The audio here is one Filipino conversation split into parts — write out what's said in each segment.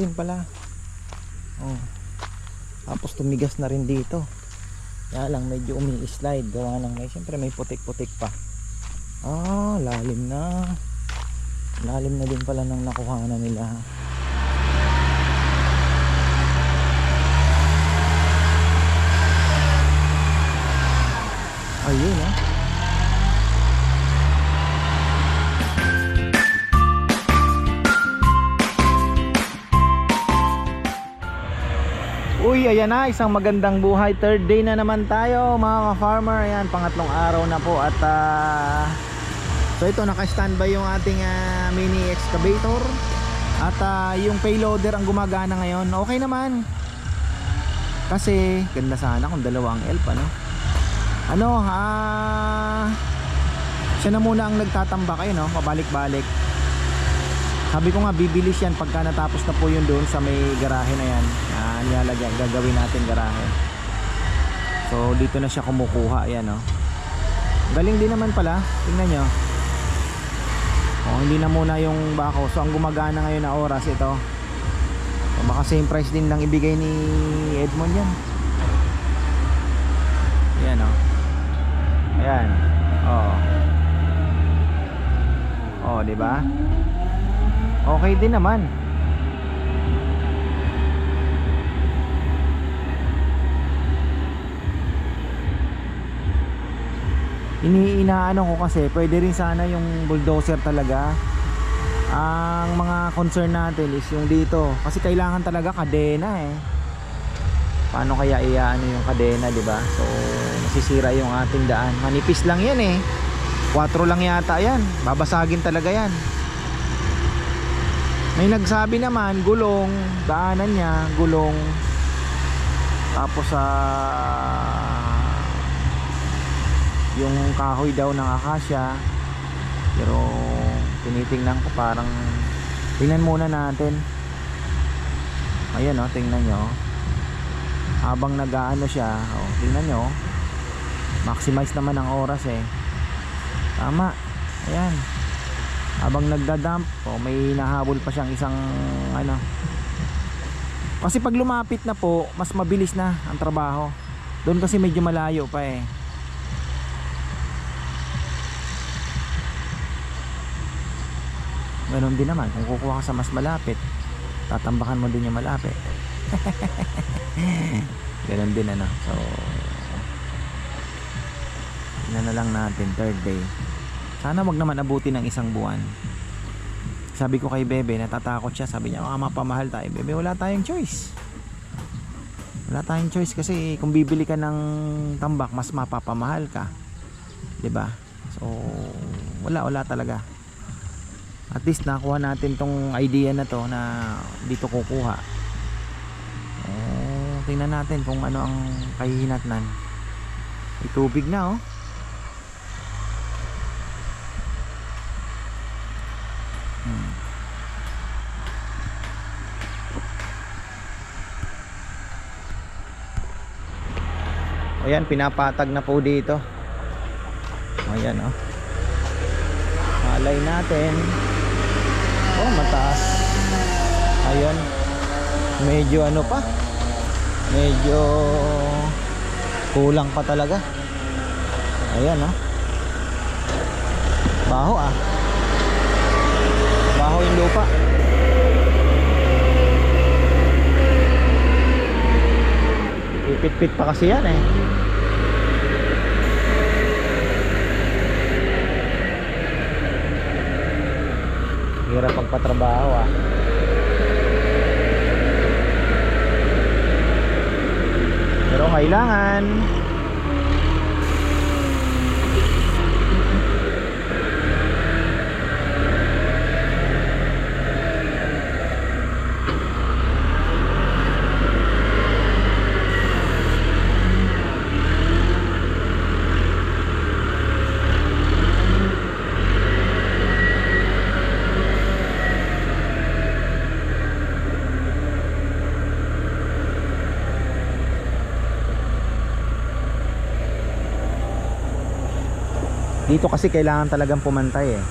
rin pala. Oh. Tapos tumigas na rin dito. Kaya lang medyo umi-slide. Gawa ng may, siyempre may putik-putik pa. Ah, lalim na. Lalim na din pala ng nakuhanan nila. Ayun ah. Uy, ayan na, isang magandang buhay. Third day na naman tayo, mga ka-farmer. Ayan, pangatlong araw na po at ah, So ito, naka-standby yung ating ah, mini excavator. At ah, yung payloader ang gumagana ngayon. Okay naman. Kasi ganda sana kung dalawa ang elf, ano? Ano, ah siya na muna ang nagtatambak eh, no? Pabalik-balik. Sabi ko nga bibilis yan pagka natapos na po yun doon sa may garahe na yan. Ah, nilalagyan, gagawin natin garahe. So dito na siya kumukuha, yan no. Galing din naman pala. Tingnan nyo. Oh, hindi na muna yung bako. So ang gumagana ngayon na oras ito. So, baka same price din lang ibigay ni Edmond yan. Yan oh. Ayan. Oh. Oh, di ba? Okay din naman. Iniinaano ko kasi pwede rin sana yung bulldozer talaga. Ang mga concern natin is yung dito kasi kailangan talaga kadena eh. Paano kaya iyaano yung kadena, 'di ba? So masisira yung ating daan. Manipis lang 'yan eh. 4 lang yata 'yan. Babasagin talaga 'yan. May nagsabi naman gulong, daanan niya, gulong. Tapos sa yung kahoy daw ng akasya. Pero tinitingnan ko parang tingnan muna natin. Ayan oh, tingnan nyo. Habang nag-aano siya, oh, tingnan nyo. Maximize naman ang oras eh. Tama. Ayan habang nagdadump oh, may nahabol pa siyang isang ano kasi pag lumapit na po mas mabilis na ang trabaho doon kasi medyo malayo pa eh Ganon din naman. Kung kukuha ka sa mas malapit tatambakan mo din yung malapit. Ganon din ano? So na na lang natin third day. Sana wag naman abutin ng isang buwan. Sabi ko kay Bebe natatakot siya. Sabi niya mga mapamahal tayo. Bebe wala tayong choice. Wala tayong choice kasi kung bibili ka ng tambak mas mapapamahal ka. 'di ba so wala wala talaga at least nakuha natin tong idea na to na dito kukuha oh, tingnan natin kung ano ang kahihinatnan may tubig na oh Hmm. Ayan, pinapatag na po dito. Ayan, oh. Malay natin. Oh, mataas. Ayan. Medyo ano pa. Medyo kulang pa talaga. Ayan, oh. Baho ah. Baho yung lupa. Ipit-pit pa kasi yan eh. Hirap magpatrabaho ah. Pero kailangan Dito kasi kailangan talagang pumantay eh.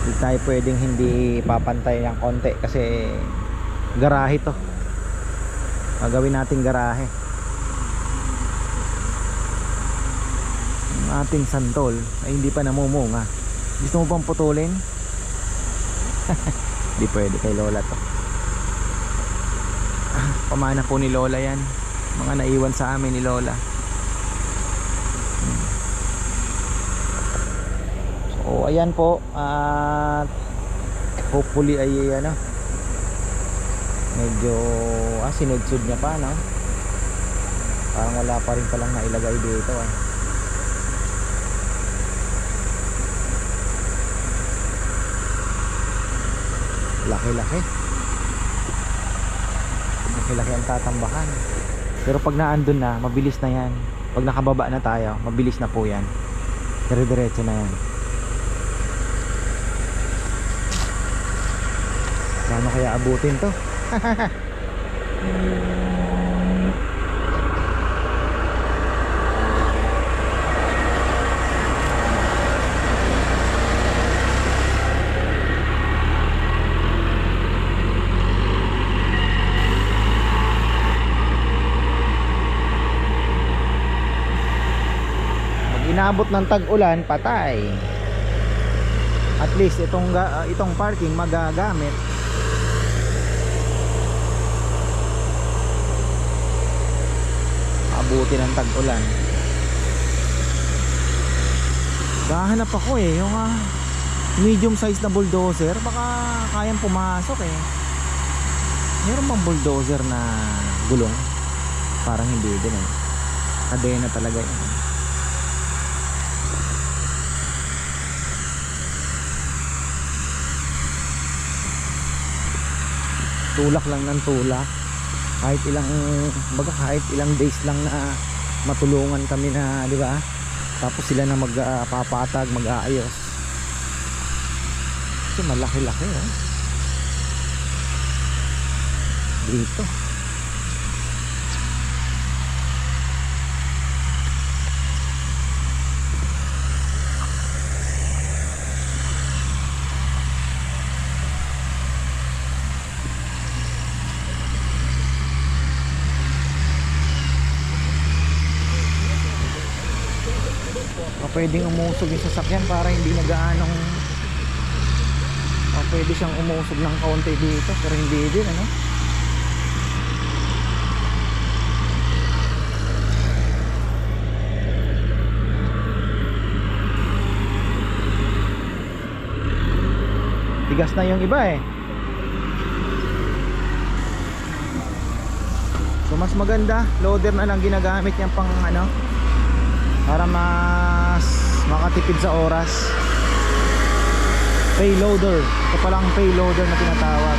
Hindi tayo pwedeng hindi papantay ng konti kasi garahe to. Gagawin natin garahe. Ang ating santol ay hindi pa namumunga. Gusto mo bang putulin? hindi pwede kay lola to. Ah, pamana po ni lola yan. Mga naiwan sa amin ni lola Hmm. so ayan po at hopefully ay ano medyo ah sinudsud niya pa no? Parang wala pa rin palang nailagay dito ah. Laki laki laki laki ang tatambakan. Pero pag naandun na mabilis na yan. Pag nakababa na tayo mabilis na po yan. Dire diretso na yan paano kaya abutin to inabot ng tag-ulan, patay. At least itong ah, itong parking magagamit. Abuti ng tag-ulan. Gahanap ako eh, yung ah, medium size na bulldozer, baka kayang pumasok eh. Meron bang bulldozer na gulong? Parang hindi din eh. Kadena talaga yun. tulak lang ng tulak kahit ilang baga kahit ilang days lang na matulungan kami na di ba? Tapos sila na magpapatag mag-aayos. Kasi malaki-laki oh. dito pwedeng umusog yung sasakyan para hindi na gaanong o pwede siyang umusog ng kaunti dito pero hindi din ano? Tigas na yung iba eh. So mas maganda loader na lang ginagamit niyang pang ano para mas makatipid sa oras. Payloader. Ito palang payloader na tinatawag.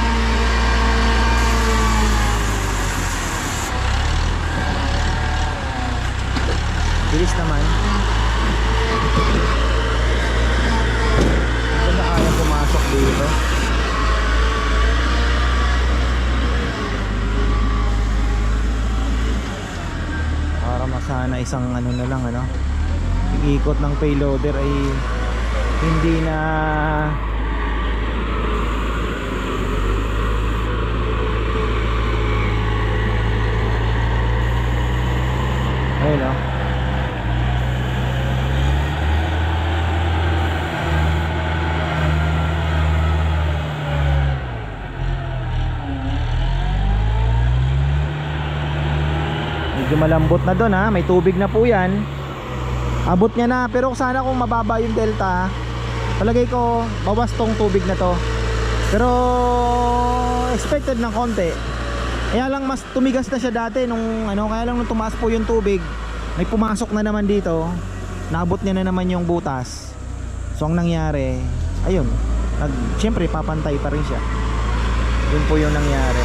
Bilis naman. Ito na kaya pumasok dito. Para masana isang ano na lang ano ikot ng payloader ay hindi na ayun oh. Medyo malambot na doon ha? May tubig na po yan abot niya na pero sana kung mababa yung delta palagay ko bawas tong tubig na to. Pero expected ng konti. Kaya lang mas tumigas na siya dati nung ano kaya lang nung tumaas po yung tubig may pumasok na naman dito naabot niya na naman yung butas. So ang nangyari ayun nag, syempre papantay pa rin siya. Yun po yung nangyari.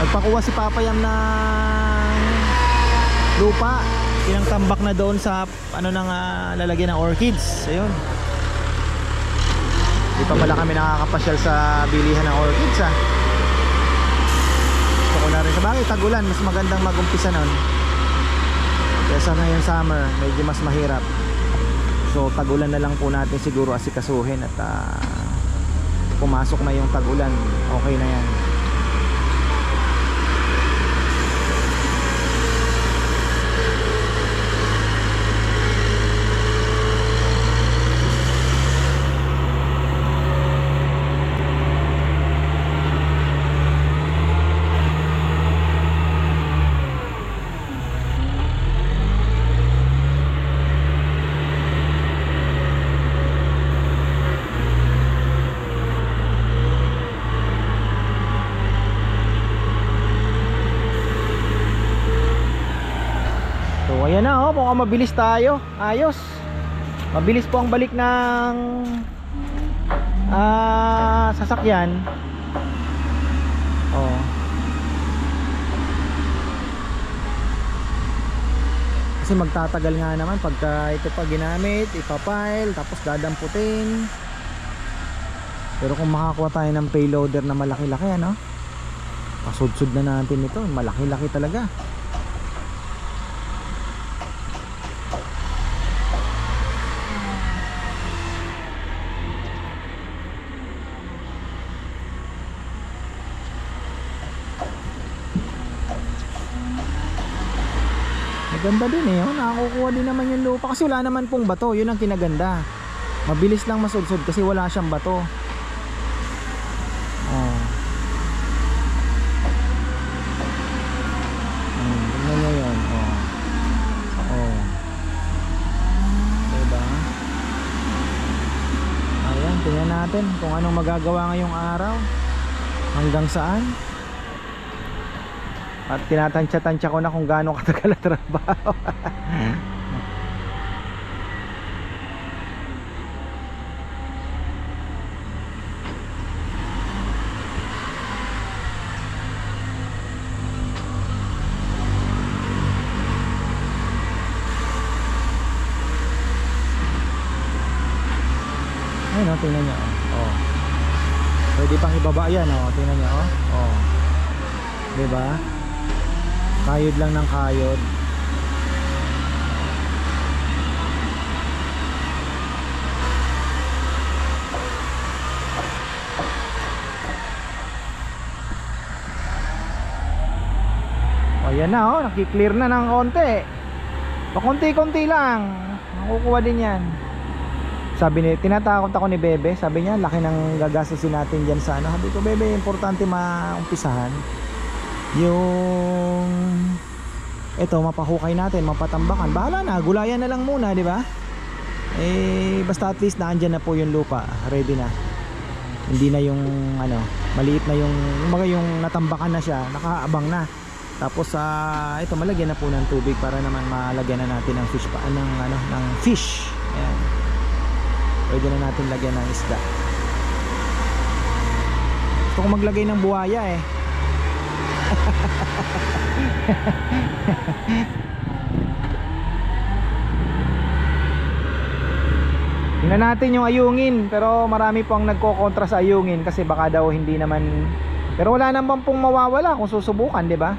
Nagpakuha si Papa Yam ng lupa ilang tambak na doon sa ano nang ah, lalagyan ng orchids. Ayun. Di pa pala kami nakakapasyal sa bilihan ng orchids ah. Gusto ko na rin. Sa bagay tagulan mas magandang magumpisa nun. Kesa ngayon summer medyo mas mahirap. So tagulan na lang po natin siguro asikasuhin at ah, pumasok na yung tag-ulan. Okay na yan So ayan na oh, mukhang mabilis tayo. Ayos. Mabilis po ang balik ng ah sasakyan. Oh. Kasi magtatagal nga naman pagka ito pa ginamit, ipapile, tapos dadamputin. Pero kung makakuha tayo ng payloader na malaki-laki ano, pasudsud na natin ito, malaki-laki talaga. Maganda din eh, oh. nakakukuha din naman yung lupa kasi wala naman pong bato, yun ang kinaganda. Mabilis lang masudsod kasi wala siyang bato. Oh. Hmm, yun. Oh. Oh. Diba? Ayan, tingnan natin kung anong magagawa ngayong araw. Hanggang saan. At tinatansya-tansya ko na kung gaano katagal ang trabaho. Ayun oh, tingnan niyo. Oh. oh. Pwede pang ibaba yan oh, tingnan niyo oh. Oh. 'Di ba? Kayod lang ng kayod. O na oh, nakiklear na ng konti. Pakunti-kunti lang. Makukuha din yan. Sabi ni, tinatakot ako ni Bebe. Sabi niya, laki ng gagastusin natin dyan sa ano. Sabi ko, Bebe, importante maumpisahan. Yung ito mapahukay natin, mapatambakan. Bahala na, gulayan na lang muna, di ba? Eh basta at least naandyan na po yung lupa, ready na. Hindi na yung ano, maliit na yung mga yung natambakan na siya, nakaabang na. Tapos sa ito malagyan na po ng tubig para naman malagyan na natin ng fish pa ng ano ng fish. Ayan. Pwede na natin lagyan ng isda. Gusto ko maglagay ng buhaya eh. Tingnan natin yung ayungin pero marami pong nagko-kontra sa ayungin kasi baka daw hindi naman pero wala naman pong mawawala kung susubukan, 'di ba?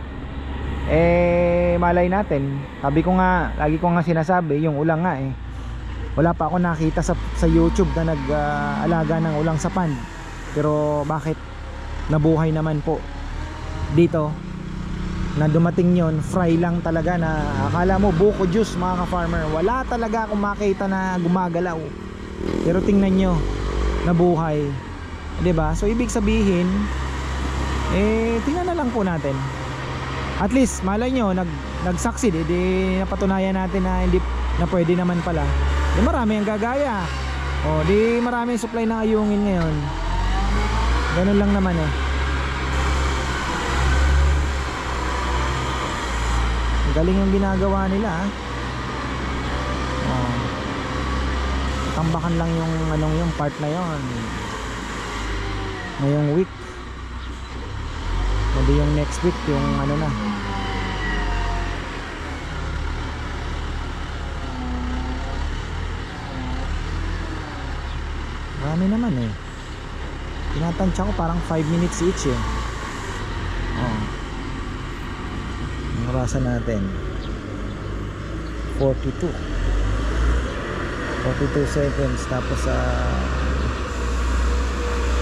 Eh malay natin. Sabi ko nga, lagi ko nga sinasabi, yung ulang nga eh. Wala pa ako nakita sa sa YouTube na nag-alaga ng ulang sa pan. Pero bakit nabuhay naman po dito na dumating yon fry lang talaga na akala mo buko juice mga ka-farmer. Wala talaga akong makita na gumagalaw. Pero tingnan nyo nabuhay. Ba? So ibig sabihin eh tingnan na lang po natin. At least malay nyo nag, nag-succeed. Eh, di napatunayan natin na hindi na pwede naman pala. Di marami ang gagaya. O di marami supply ng ayungin ngayon. Ganun lang naman eh galing yung ginagawa nila ah. Oh. Tambakan lang yung anong yung part na yon. Ngayong week. Hindi yung next week yung ano na. Marami naman eh. Tinatansya ko parang 5 minutes each eh. Orasan natin 42 42 seconds tapos sa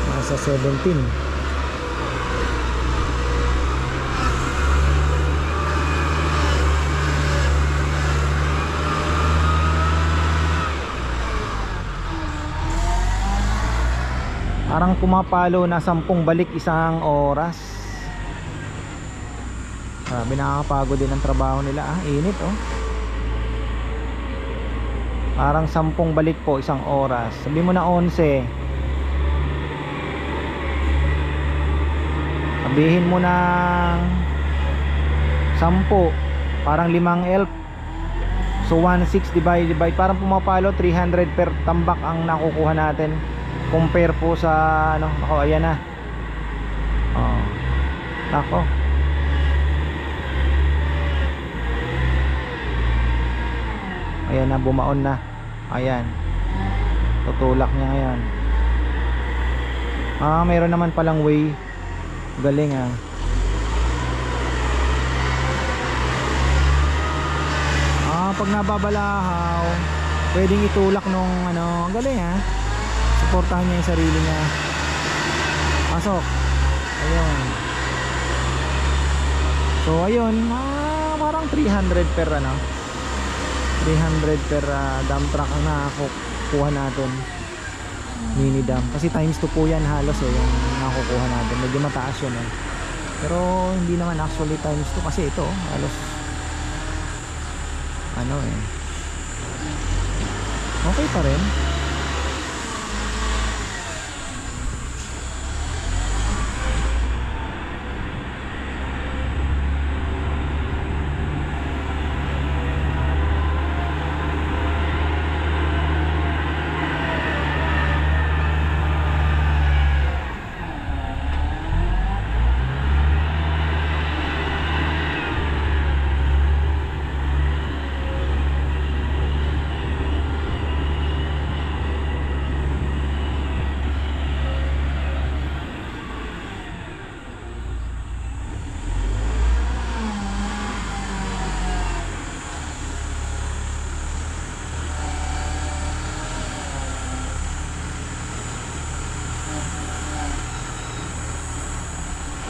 Nasa 17. Parang pumapalo na sampung balik isang oras. Grabe nakakapagod din ang trabaho nila ah. Init oh. Parang sampung balik po isang oras. Sabi mo na 11. Sabihin mo na 10. Parang limang elf. So 1.6 divided by parang pumapalo 300 per tambak ang nakukuha natin compare po sa ano ako ayan na oh nako ayan na bumaon na. Ayan. Tutulak niya ngayon ah meron naman palang way. Galing ah. Ah pag nababalahaw pwedeng itulak nung ano galing ah. Suportahan niya yung sarili niya. Pasok. Ayun so ayun ah, parang 300 per ano 300 per ah, dump truck ang nakakuha natin. Mini dump. Kasi times 2 po yan halos eh yung nakukuha natin. Medyo mataas yun eh. Pero hindi naman actually times 2 kasi ito halos ano eh. Okay pa rin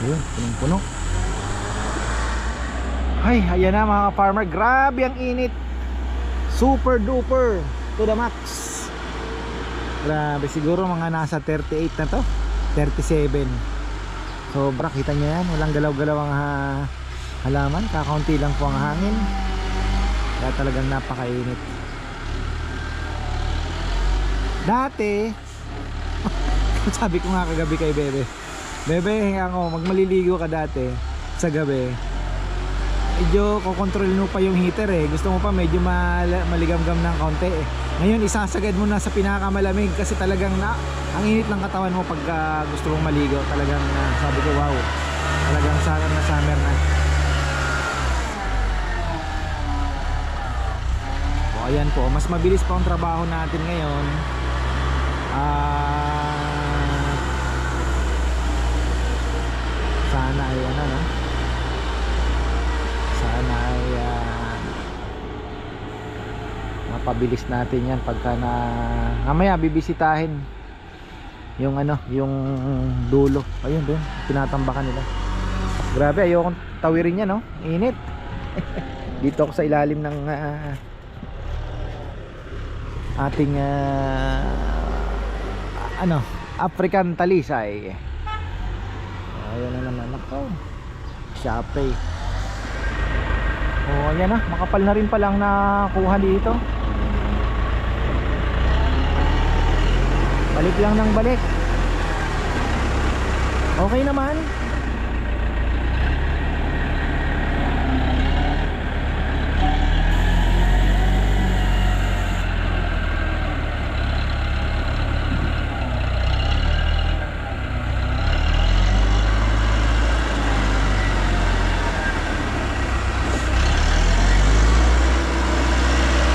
Ayun, punong-puno. Ay, ayan na mga farmer. Grabe ang init. Super duper to the max. Grabe, siguro mga nasa 38 na to. 37. Sobra, kita nyo yan. Walang galaw-galaw ang ha halaman. Kakaunti lang po ang hangin. Kaya talagang napakainit. Dati, sabi ko nga kagabi kay Bebe, Bebe, ako, magmaliligo ka dati sa gabi. Medyo kokontrol mo pa yung heater eh. Gusto mo pa medyo mal maligamgam ng konti eh. Ngayon, isasagad mo na sa pinakamalamig kasi talagang na, ang init ng katawan mo pag ah, gusto mong maligo. Talagang ah, sabi ko, wow. Talagang summer na summer na. So, ayan po. Mas mabilis pa ang trabaho natin ngayon. Ah... sana ay ano no? Sana ay ah, mapabilis natin yan pagka na mamaya bibisitahin yung ano yung dulo. Ayun doon tinatambakan nila grabe ayokong tawirin yan no? Init. Dito ako sa ilalim ng ah, ating ah, ano African talisay Ayan na naman ako. Shopee. Oh, ayan na. Makapal na rin palang nakuha dito. Balik lang ng balik. Okay naman.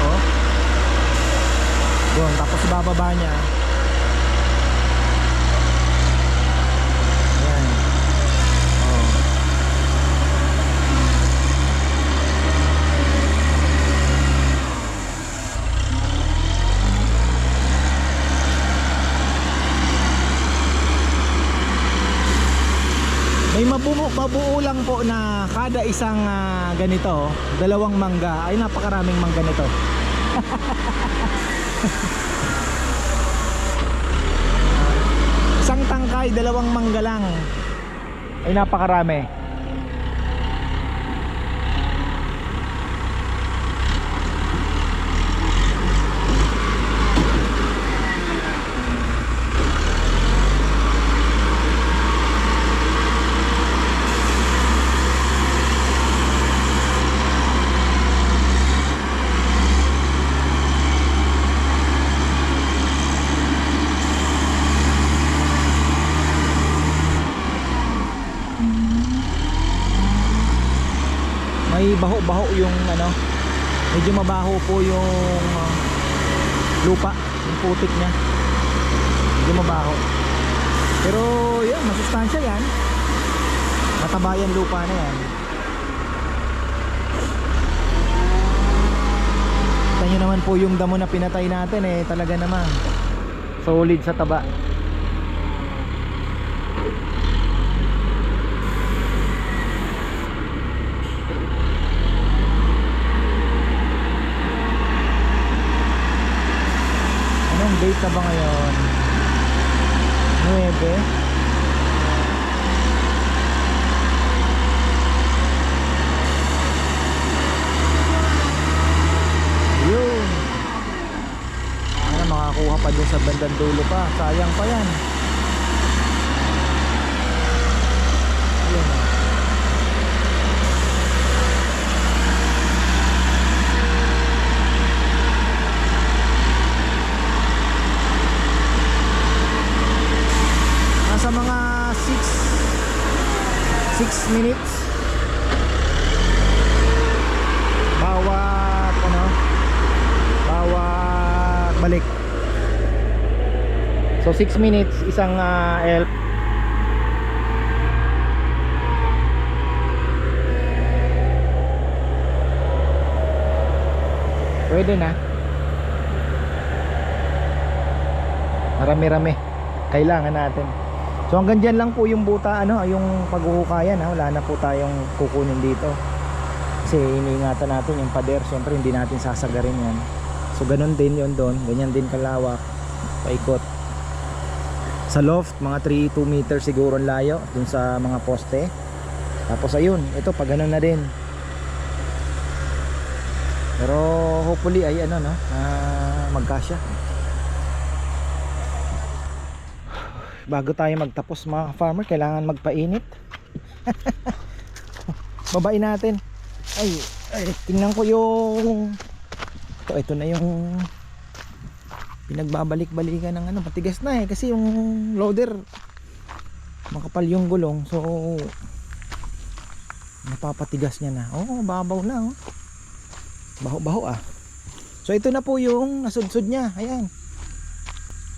Oh. Doon, tapos bababa niya. Ayan. Oh. mabuo, mabuo lang po na kada isang ah, ganito, dalawang mangga, ay napakaraming mangga nito. isang tangkay, dalawang mangga lang. Ay napakarami. may baho-baho yung ano medyo mabaho po yung uh, lupa yung putik niya. Medyo mabaho. Pero yan masustansya yan. Mataba yan lupa na yan. Kita naman po yung damo na pinatay natin eh talaga naman solid sa taba Anong date na ba ngayon? 9 Yun. Sana makakuha pa dun sa bandang dulo pa. Sayang pa yan Yun ah. Nasa mga 6 6 minutes. Bawat ano bawat balik. So 6 minutes isang uh, elf pwede na. Marami-rami. Kailangan natin so hanggang dyan lang po yung buta ano yung paghuhukayan ha. Wala na po tayong kukunin dito. Kasi iniingatan natin yung pader. Syempre hindi natin sasagarin yan. So ganun din yon doon. Ganyan din kalawak. Paikot. Sa loft mga 3-2 meters siguro ang layo dun sa mga poste. Tapos ayun. Ito pag ganun na din. Pero hopefully ay ano no ah, magkasya bago tayo magtapos mga farmer kailangan magpainit. Babain natin. Ay, ay tingnan ko yung ito, ito na yung pinagbabalik-balikan ng ano matigas na eh kasi yung loader makapal yung gulong so napapatigas niya na. Oh babaw na oh. Baho-baho ah. So ito na po yung nasudsud niya. Ayan.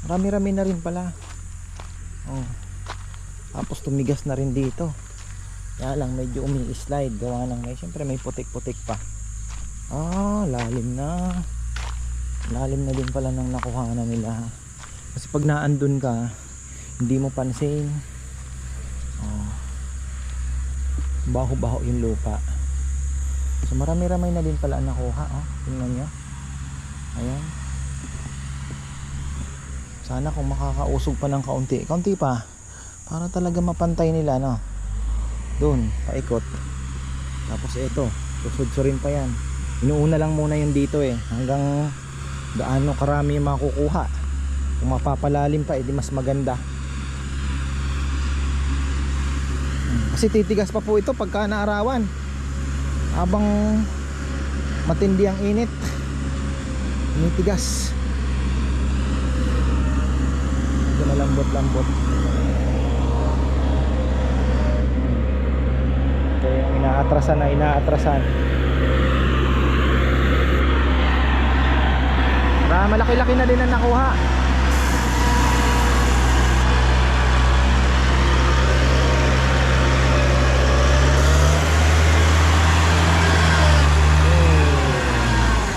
Marami-rami na rin pala oh. Tapos tumigas na rin dito. Kaya lang medyo umi-slide. Gawa ng may syempre may putik-putik pa. Ah lalim na. Lalim na din pala ng nakuhanan nila. Kasi pag naandun ka hindi mo pansin. Oh, baho baho yung lupa. So marami ramay na din pala nakuha. Oh, tingnan nyo. Ayan sana kung makakausog pa ng kaunti. Kaunti pa. Para talaga mapantay nila no? Doon paikot. Tapos ito susudsurin pa yan. Inuuna lang muna yun dito eh. Hanggang gaano karami yung makukuha. Kung mapapalalim pa edi mas maganda. Hmm, kasi titigas pa po ito pagka naarawan. Habang matindi ang init tinitigas medyo malambot lambot ito yung inaatrasan na inaatrasan Para malaki-laki na din ang nakuha.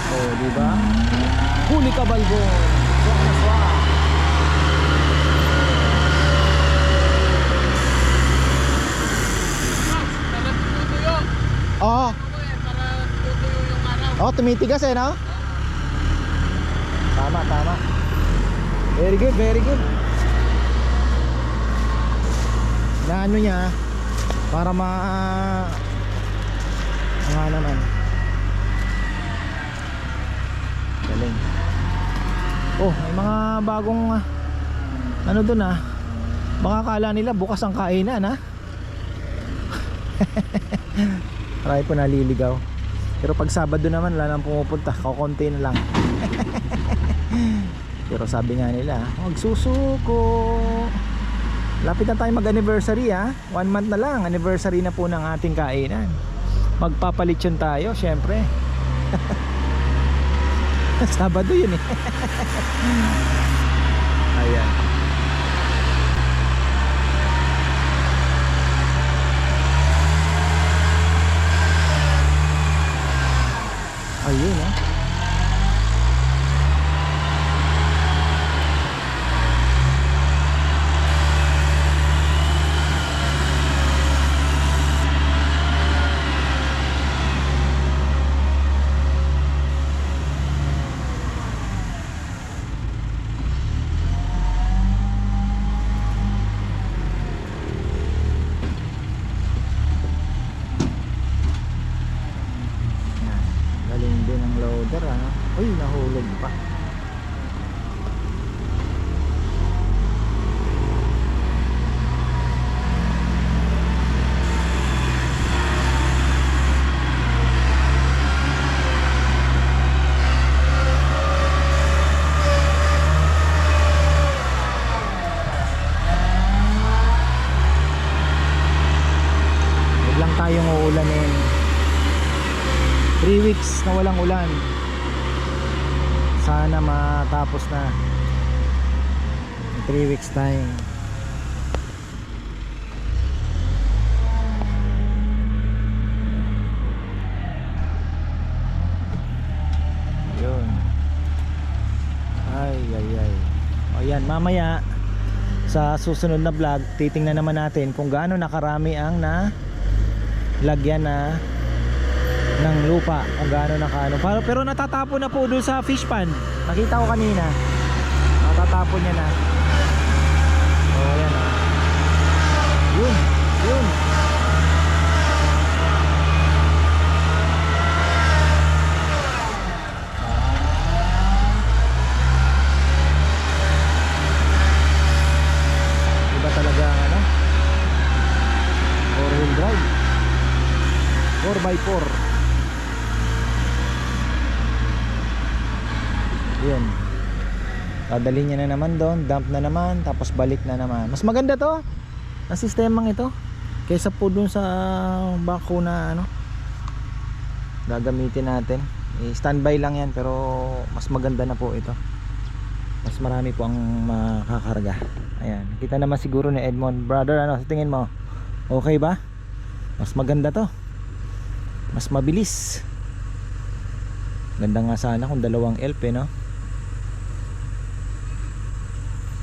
Oh, oh di ba? Huli ka balbon. Oh, tumitigas eh, no? Tama, tama. Very good, very good. Na ano niya, para ma... Nga naman. Galing. Oh, may mga bagong ah, ano dun ah. Baka kala nila bukas ang kainan ha. Marami po naliligaw. Pero pag Sabado naman wala nang pumupunta, kakunti na lang. Pero sabi nga nila, huwag susuko. Lapit na tayo mag-anniversary ha. One month na lang, anniversary na po ng ating kainan. Magpapalit yun tayo, syempre. Sabado yun eh. Ayan. Ayun ah. Yan. Galing din ang loader ah. Uy, nahulog pa. Huwag lang tayong uulan eh. 3 weeks na walang ulan. Sana matapos na. 3 weeks time. Yun. Ay ay ay. O mamaya sa susunod na vlog titingnan naman natin kung gaano nakarami ang na lagyan na ng lupa kung gaano nakaano pero, pero natatapon na po doon sa fish pan. Nakita ko kanina. Natatapon niya na. Oh yan ah. yun yun. Iba talaga ano? 4 wheel drive 4x4 yun. Dadalhin niya na naman doon dump na naman tapos balik na naman. Mas maganda to ang sistemang ito kaysa po dun sa bako na ano gagamitin natin. Eh, standby lang yan pero mas maganda na po ito. Mas marami po ang makakarga. Ayan. Kita naman siguro ni Edmond. Brother ano sa tingin mo? Okay ba? Mas maganda to mas mabilis. Ganda nga sana kung dalawang elf eh no?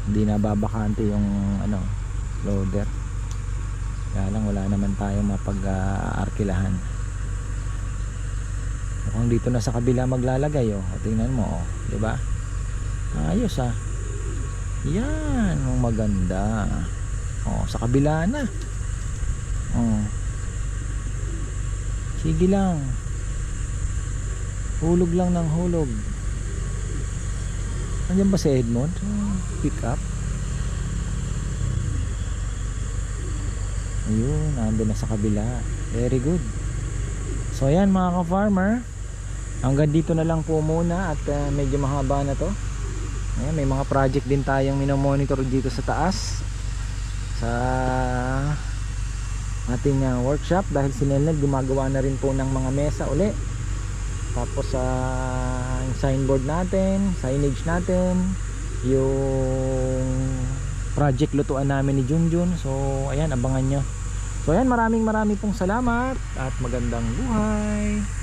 Hindi na babakante yung ano loader. Kaya lang wala naman tayong mapag-arkilahan mukhang dito na sa kabila maglalagay oh. O, tingnan mo oh. Ba ayos ah. Yan maganda. Oh sa kabila na. Oh sige lang hulog lang ng hulog Nandiyan ba si Edmond? Pick up. Ayun, nandun na sa kabila. Very good. So ayan mga ka-farmer. Hanggang dito na lang po muna at uh, medyo mahaba na to. Ayan, may mga project din tayong minomonitor dito sa taas. Sa ating uh, workshop dahil si Nelnel gumagawa na rin po ng mga mesa uli. Tapos sa yung signboard natin signage natin yung project lutuan namin ni Junjun. So ayan abangan nyo. So ayan maraming maraming pong salamat at magandang buhay